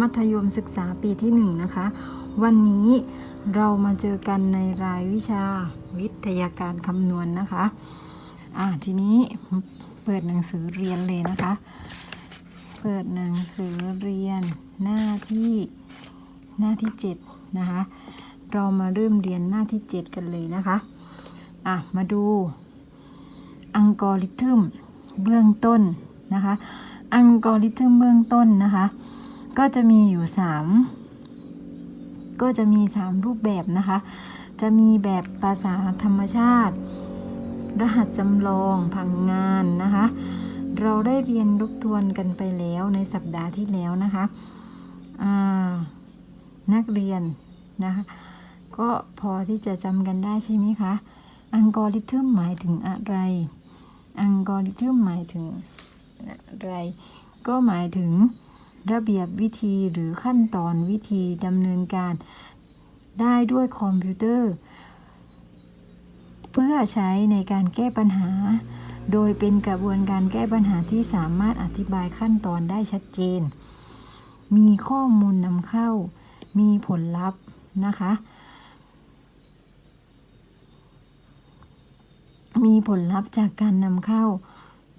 มัธยมศึกษาปีที่1นะคะ วันนี้เรามาเจอกันในรายวิชาวิทยาการคำนวณนนะคะ อ่าทีนี้เปิดหนังสือเรียนเลยนะคะ เปิดหนังสือเรียนหน้าที่หน้าที่ 7 นะคะ เรามาเริ่มเรียนหน้าที่ 7 กันเลยนะคะ อะ มาดูอัลกอริทึมเบื้องต้นนะคะอัลกอริทึมเบื้องต้นนะคะ ก็จะมีอยู่ 3 ก็จะมี 3 รูปแบบนะคะ จะมีแบบภาษาธรรมชาติ รหัสจำลองผังงานนะคะ เราได้เรียนทบทวนกันไปแล้วในสัปดาห์ที่แล้วนะคะนักเรียนนะคะก็พอที่จะจำกันได้ใช่ไหมคะอัลกอริทึมหมายถึงอะไรอัลกอริทึมหมายถึงอะไร ก็หมายถึง ระเบียบวิธีหรือขั้นตอนวิธีดำเนินการ ได้ด้วยคอมพิวเตอร์ เพื่อใช้ในการแก้ปัญหา โดยเป็นกระบวนการแก้ปัญหาที่สามารถอธิบายขั้นตอนได้ชัดเจน มีข้อมูลนำเข้า มีผลลัพธ์นะคะมีผลลัพธ์จากการนำเข้า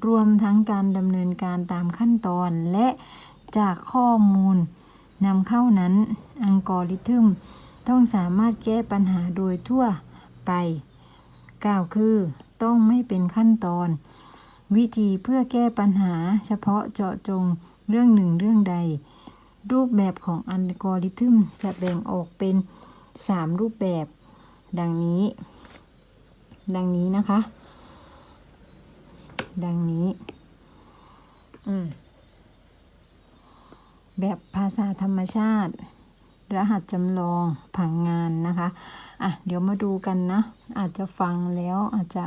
รวมทั้งการดำเนินการตามขั้นตอนและ จากข้อมูลนำเข้านั้น อัลกอริทึมต้องสามารถแก้ปัญหาโดยทั่วไป กล่าวคือต้องไม่เป็นขั้นตอน วิธีเพื่อแก้ปัญหาเฉพาะเจาะจงเรื่องหนึ่งเรื่องใด รูปแบบของอัลกอริทึมจะแบ่งออกเป็น 3 รูปแบบ ดังนี้ ดังนี้นะคะ ดังนี้ อืม แบบภาษาธรรมชาติ รหัสจำลองผังงานนะคะอะเดี๋ยวมาดูกันนะ อาจจะฟังแล้วอาจจะ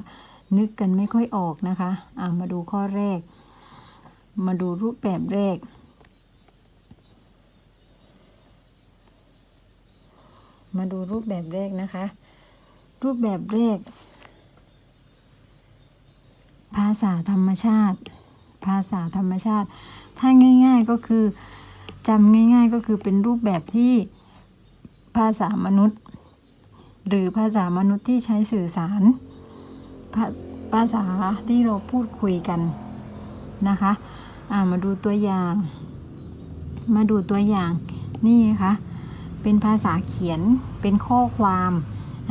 นึกกันไม่ค่อยออกนะคะอะมาดูข้อแรก มาดูรูปแบบแรก มาดูรูปแบบแรกนะคะ รูปแบบแรก ภาษาธรรมชาติ ภาษาธรรมชาติ ถ้าง่าย ๆก็คือ จำง่าย ๆ ก็คือเป็นรูปแบบที่ภาษามนุษย์ หรือภาษามนุษย์ที่ใช้สื่อสาร ภาภาษาที่เราพูดคุยกันนะคะามาดูตัวอย่าง มาดูตัวอย่างนี่นะคะเป็นภาษาเขียนเป็นข้อความ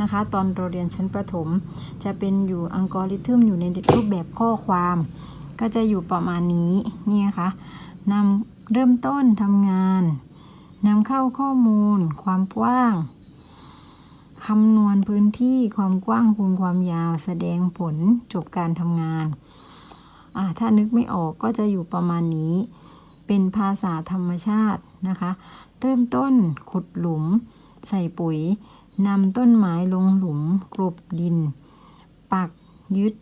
นะคะตอนเราเรียนชั้นประถม จะเป็นอยู่อัลกอริทึมอยู่ในรูปแบบข้อความ ก็จะอยู่ประมาณนี้นี่นะคะนำ เริ่มต้นทำงานนำเข้าข้อมูล ความกว้างคำนวณพื้นที่ความกว้างคูณความยาวแสดงผลจบการทำงานอ่าถ้านึกไม่ออกก็จะอยู่ประมาณนี้ เป็นภาษาธรรมชาตินะคะ เริ่มต้นขุดหลุม ใส่ปุ๋ยนำต้นไม้ลงหลุมกลบดิน ปักยึด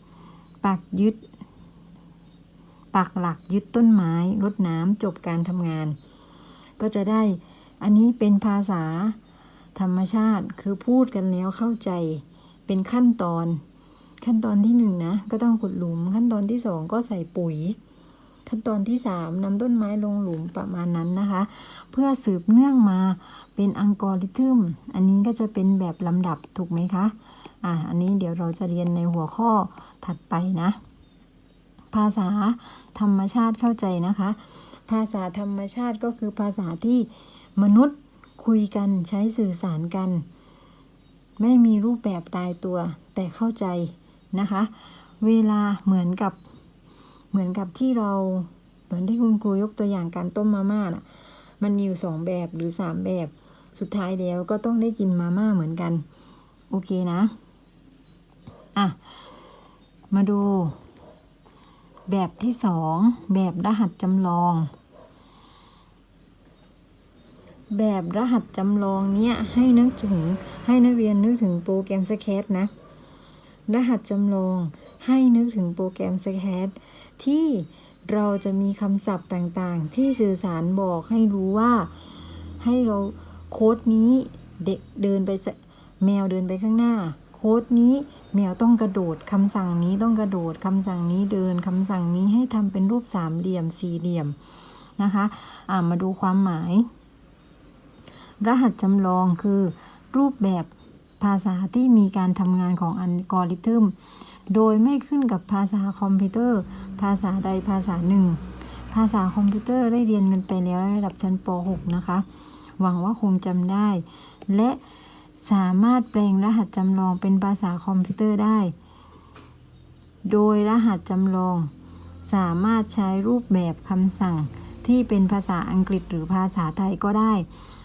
ปักยึด ปักหลักยึดต้นไม้รดน้ำจบการทำงาน ก็จะได้อันนี้เป็นภาษาธรรมชาติคือพูดกันแล้วเข้าใจเป็นขั้นตอน ขั้นตอนที่หนึ่งนะ ก็ต้องขุดหลุม ขั้นตอนที่สองก็ใส่ปุ๋ย ขั้นตอนที่สามนำต้นไม้ลงหลุมประมาณนั้นนะคะ เพื่อสืบเนื่องมาเป็นอัลกอริทึมอันนี้ก็จะเป็นแบบลำดับถูกไหมคะอ่าอันนี้เดี๋ยวเราจะเรียนในหัวข้อถัดไปนะ ภาษาธรรมชาติเข้าใจนะคะ ภาษาธรรมชาติก็คือภาษาที่มนุษย์คุยกันใช้สื่อสารกัน ไม่มีรูปแบบตายตัว แต่เข้าใจนะคะ เวลาเหมือนกับเหมือนกับที่เราเหมือนที่คุณครูยกตัวอย่างการต้มมาม่าน่ะมันมีอยู่สองแบบหรือสามแบบ สุดท้ายแล้วก็ต้องได้กินมาม่าเหมือนกัน โอเคนะ อะ มาดู แบบที่สองแบบรหัสจำลอง แบบรหัสจำลองเนี้ยให้นึกถึงให้นักเรียนนึกถึงโปรแกรมสแคตนะ รหัสจำลองให้นึกถึงโปรแกรมสแคตที่เราจะมีคำศัพท์ต่างๆ ที่สื่อสารบอกให้รู้ว่า ให้เราโค้ดนี้เด็กเดินไปแมวเดินไปข้างหน้า โค้ดนี้ แมวต้องกระโดดคำสั่งนี้ต้องกระโดดคำสั่งนี้เดินคำสั่งนี้ให้ทำเป็นรูปสามเหลี่ยมสี่เหลี่ยมนะคะอ่ามาดูความหมาย รหัสจำลองคือรูปแบบภาษาที่มีการทำงานของอัลกอริทึม โดยไม่ขึ้นกับภาษาคอมพิวเตอร์ ภาษาใดภาษาหนึ่ง ภาษาคอมพิวเตอร์ได้เรียนกันไปแล้วในระดับชั้นป .6 นะคะ หวังว่าคงจำได้ และ สามารถแปลงรหัสจำลองเป็นภาษาคอมพิวเตอร์ได้ โดยรหัสจำลอง สามารถใช้รูปแบบคำสั่งที่เป็นภาษาอังกฤษหรือภาษาไทยก็ได้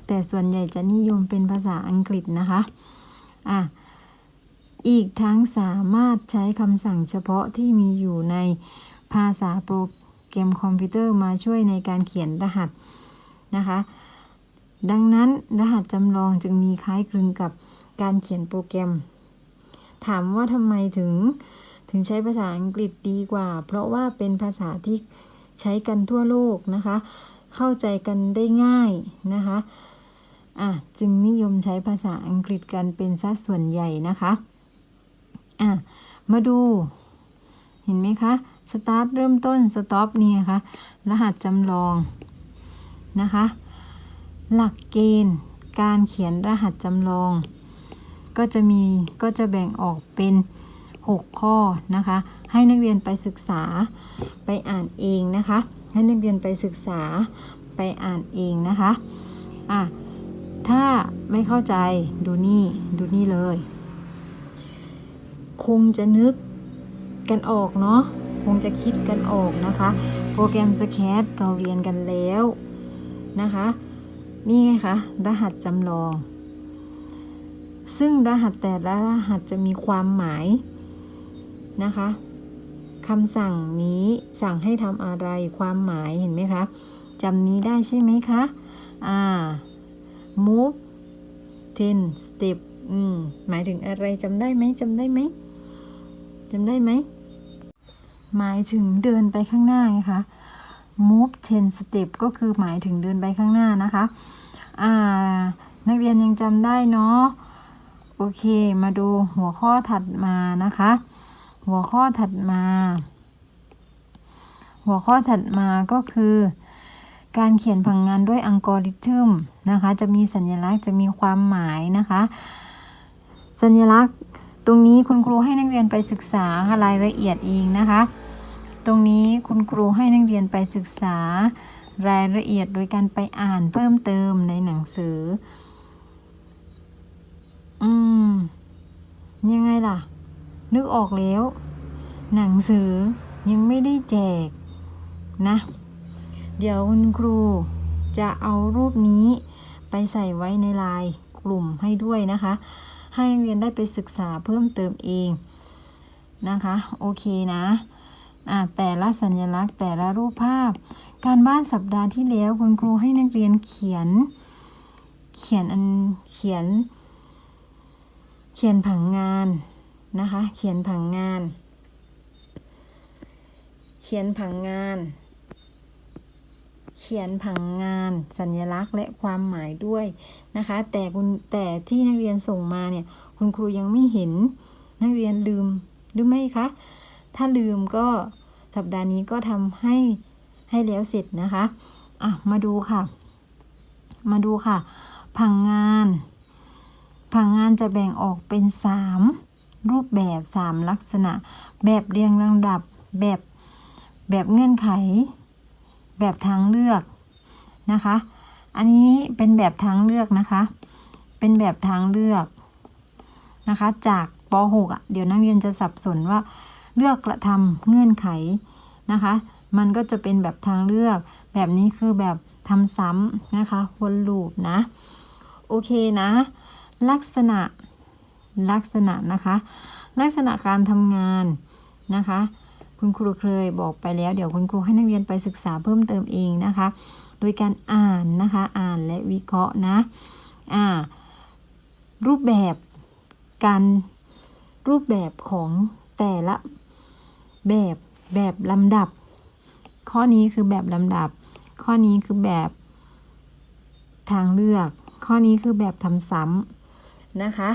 แต่ส่วนใหญ่จะนิยมเป็นภาษาอังกฤษนะคะอะอีกทั้งสามารถใช้คำสั่งเฉพาะที่มีอยู่ในภาษาโปรแกรมคอมพิวเตอร์มาช่วยในการเขียนรหัสนะคะ ดังนั้นรหัสจำลองจึงมีคล้ายคลึงกับการเขียนโปรแกรม ถามว่าทำไมถึงถึงใช้ภาษาอังกฤษดีกว่า เพราะว่าเป็นภาษาที่ใช้กันทั่วโลกนะคะ เข้าใจกันได้ง่ายนะคะอะจึงนิยมใช้ภาษาอังกฤษกันเป็นสัดส่วนใหญ่นะคะอะมาดู เห็นไหมคะสตาร์ทเริ่มต้นสต็อปนี่นะคะรหัสจำลองนะคะ หลักเกณฑ์การเขียนรหัสจำลอง ก็จะมีก็จะแบ่งออกเป็น 6 ข้อนะคะ ให้นักเรียนไปศึกษาไปอ่านเองนะคะ ให้นักเรียนไปศึกษาไปอ่านเองนะคะอะถ้าไม่เข้าใจดูนี่ดูนี่เลย คงจะนึกกันออกเนาะคงจะคิดกันออกนะคะ โปรแกรมสแคตเราเรียนกันแล้วนะคะ นี่ไงคะ รหัสจำลอง ซึ่งรหัสแต่ละรหัสจะมีความหมายนะคะคำสั่งนี้สั่งให้ทำอะไรความหมายเห็นไหมคะจำนี้ได้ใช่ไหมคะ อ่า move ten step อืม หมายถึงอะไรจำได้ไหมจำได้ไหมจำได้ไหม หมายถึงเดินไปข้างหน้าไงคะ move ten step ก็คือหมายถึงเดินไปข้างหน้านะคะอ่านักเรียนยังจำได้เนาะโอเค มาดูหัวข้อถัดมานะคะ หัวข้อถัดมา หัวข้อถัดมาก็คือ การเขียนผังงานด้วยอัลกอริทึมนะคะ จะมีสัญลักษณ์จะมีความหมายนะคะ สัญลักษณ์ตรงนี้คุณครูให้นักเรียนไปศึกษารายละเอียดเองนะคะ ตรงนี้คุณครูให้นักเรียนไปศึกษารายละเอียดโดยการไปอ่านเพิ่มเติมในหนังสือ อืม ยังไงล่ะ นึกออกแล้ว หนังสือยังไม่ได้แจกนะ เดี๋ยวคุณครูจะเอารูปนี้ไปใส่ไว้ในไลน์กลุ่มให้ด้วยนะคะ ให้นักเรียนได้ไปศึกษาเพิ่มเติมเองนะคะ โอเคนะอะ แต่ละสัญลักษณ์ แต่ละรูปภาพ การบ้านสัปดาห์ที่แล้วคุณครูให้นักเรียนเขียน เขียนอันเขียน เขียนผังงานนะคะ เขียนผังงาน เขียนผังงาน เขียนผังงาน สัญลักษณ์และความหมายด้วยนะคะ แต่คุณแต่ที่นักเรียนส่งมาเนี่ย คุณครูยังไม่เห็นนักเรียนลืมหรือไม่คะ ถ้าลืมก็สัปดาห์นี้ก็ทำให้ให้แล้วเสร็จนะคะอะมาดูค่ะ มาดูค่ะ ผังงาน ผังงานจะแบ่งออกเป็นสามรูปแบบสามลักษณะ แบบเรียงลำดับ แบบแบบเงื่อนไข แบบทางเลือกนะคะ อันนี้เป็นแบบทางเลือกนะคะ เป็นแบบทางเลือกนะคะ จากป .6 อะ เดี๋ยวนักเรียนจะสับสนว่า เลือกกระทำเงื่อนไขนะคะ มันก็จะเป็นแบบทางเลือก แบบนี้คือแบบทำซ้ำนะคะวนลูปนะ โอเคนะ ลักษณะลักษณะนะคะ ลักษณะการทำงานนะคะ คุณครูเคยบอกไปแล้ว เดี๋ยวคุณครูให้นักเรียนไปศึกษาเพิ่มเติมเองนะคะ โดยการอ่านนะคะ อ่านและวิเคราะห์นะอ่ารูปแบบการรูปแบบของแต่ละ แบบแบบลำดับ ข้อนี้คือแบบลำดับ ข้อนี้คือแบบทางเลือก ข้อนี้คือแบบทำซ้ำนะคะ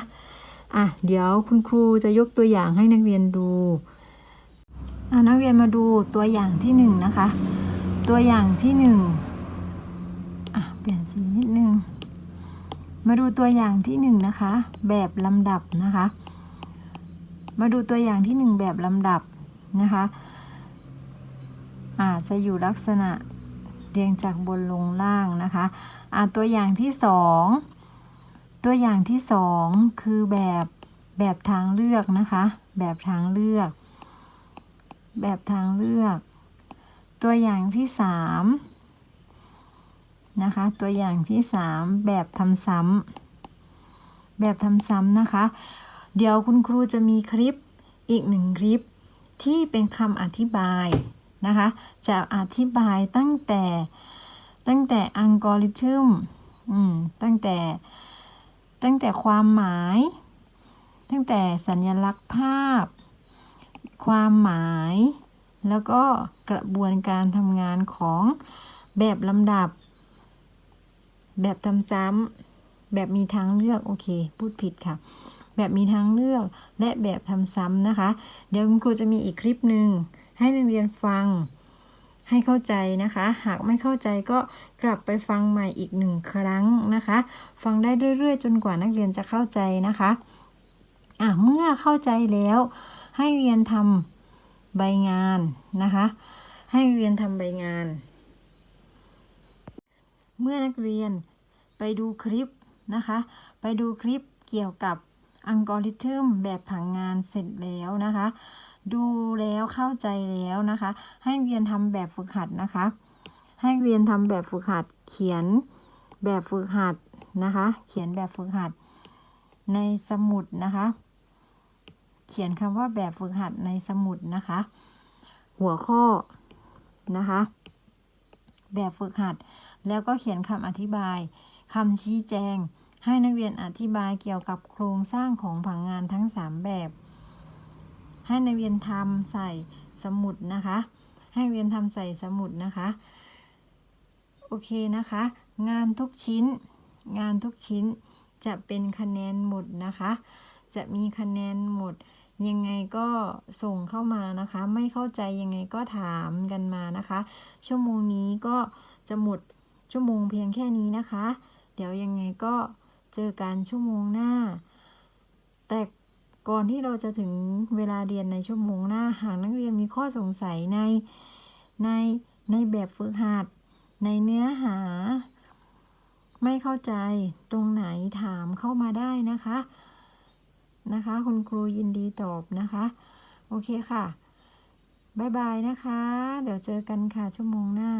อะเดี๋ยวคุณครูจะยกตัวอย่างให้นักเรียนดูอะนักเรียนมาดูตัวอย่างที่หนึ่งนะคะ ตัวอย่างที่หนึ่งอะเปลี่ยนสีนิดนึงมาดูตัวอย่างที่หนึ่งนะคะ แบบลำดับนะคะ มาดูตัวอย่างที่หนึ่งแบบลำดับ นะคะอาจจะอยู่ลักษณะเรียงจากบนลงล่างนะคะอ่าตัวอย่างที่สองตัวอย่างที่สองคือแบบแบบทางเลือกนะคะ แบบทางเลือก แบบทางเลือก ตัวอย่างที่สามนะคะ ตัวอย่างที่สามแบบทำซ้ำแบบทำซ้ำนะคะ เดี๋ยวคุณครูจะมีคลิปอีกหนึ่งคลิป ที่เป็นคำอธิบายนะคะ จะอธิบายตั้งแต่ตั้งแต่อัลกอริทึมตั้งแต่ตั้งแต่ความหมาย ตั้งแต่สัญลักษณ์ภาพ ความหมาย แล้วก็กระบวนการทำงานของแบบลำดับ แบบทำซ้ำแบบมีทางเลือก โอเค พูดผิดค่ะ แบบมีทางเลือก และแบบทำซ้ำนะคะ เดี๋ยวคุณครูจะมีอีกคลิปหนึ่งให้นักเรียนฟังให้เข้าใจนะคะ หากไม่เข้าใจก็กลับไปฟังใหม่อีกหนึ่งครั้งนะคะ ฟังได้เรื่อยๆ จนกว่านักเรียนจะเข้าใจนะคะอะเมื่อเข้าใจแล้ว ให้เรียนทำใบงานนะคะ ให้เรียนทำใบงาน เมื่อนักเรียนไปดูคลิปนะคะ ไปดูคลิปเกี่ยวกับ อัลกอริทึมแบบผังงานเสร็จแล้วนะคะ ดูแล้วเข้าใจแล้วนะคะ ให้เรียนทำแบบฝึกหัดนะคะ ให้เรียนทำแบบฝึกหัด เขียนแบบฝึกหัดนะคะ เขียนแบบฝึกหัด ในสมุดนะคะ เขียนคำว่าแบบฝึกหัดในสมุดนะคะ หัวข้อนะคะ แบบฝึกหัด แล้วก็เขียนคำอธิบายคำชี้แจง ให้นักเรียนอธิบายเกี่ยวกับโครงสร้างของผังงานทั้ง 3 แบบ ให้นักเรียนทำใส่สมุดนะคะ ให้นักเรียนทำใส่สมุดนะคะ โอเคนะคะ งานทุกชิ้น งานทุกชิ้นจะเป็นคะแนนหมดนะคะ จะมีคะแนนหมดยังไงก็ส่งเข้ามานะคะ ไม่เข้าใจยังไงก็ถามกันมานะคะ ชั่วโมงนี้ก็จะหมดชั่วโมงเพียงแค่นี้นะคะ เดี๋ยวยังไงก็ เจอกันชั่วโมงหน้า แต่ก่อนที่เราจะถึงเวลาเรียนในชั่วโมงหน้า หากนักเรียนมีข้อสงสัยในในในแบบฝึกหัด ในเนื้อหา ไม่เข้าใจตรงไหนถามเข้ามาได้นะคะนะคะ คุณครูยินดีตอบนะคะ โอเคค่ะ บ๊ายบายนะคะ เดี๋ยวเจอกันค่ะชั่วโมงหน้า